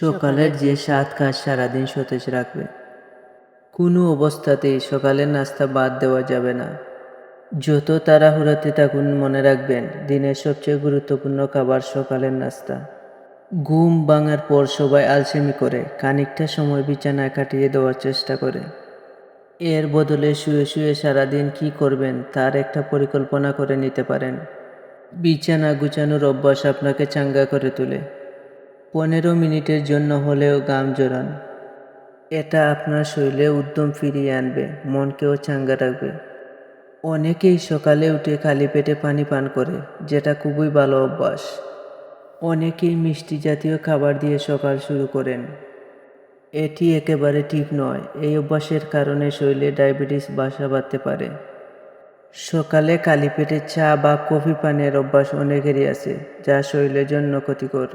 সকালের যে সাত কাজ সারাদিন সতেজ রাখবে। কোনো অবস্থাতেই সকালের নাস্তা বাদ দেওয়া যাবে না। যত তাড়াহুড়াতে থাকুন মনে রাখবেন, দিনের সবচেয়ে গুরুত্বপূর্ণ খাবার সকালের নাস্তা। ঘুম ভাঙার পর সবাই আলসেমি করে, খানিকটা সময় বিছানায় কাটিয়ে দেওয়ার চেষ্টা করে। এর বদলে শুয়ে শুয়ে সারাদিন কি করবেন, তার একটা পরিকল্পনা করে নিতে পারেন। বিছানা গুছানোর অভ্যাস আপনাকে চাঙ্গা করে তোলে। পনেরো মিনিটের জন্য হলেও গাম জোরান এটা আপনার শরীরে উদ্যম ফিরিয়ে আনবে, মনকেও চাঙ্গা রাখবে। অনেকেই সকালে উঠে খালি পেটে পানি পান করে, যেটা খুবই ভালো অভ্যাস। অনেকেই মিষ্টি জাতীয় খাবার দিয়ে সকাল শুরু করেন। এটি একেবারে ঠিক নয়, এই অভ্যাসের কারণে শরীরে ডায়াবেটিস বাসা বাঁধতে পারে। সকালে খালি পেটে চা বা কফি পানের অভ্যাস অনেকেরই আছে, যা শরীরের জন্য ক্ষতিকর।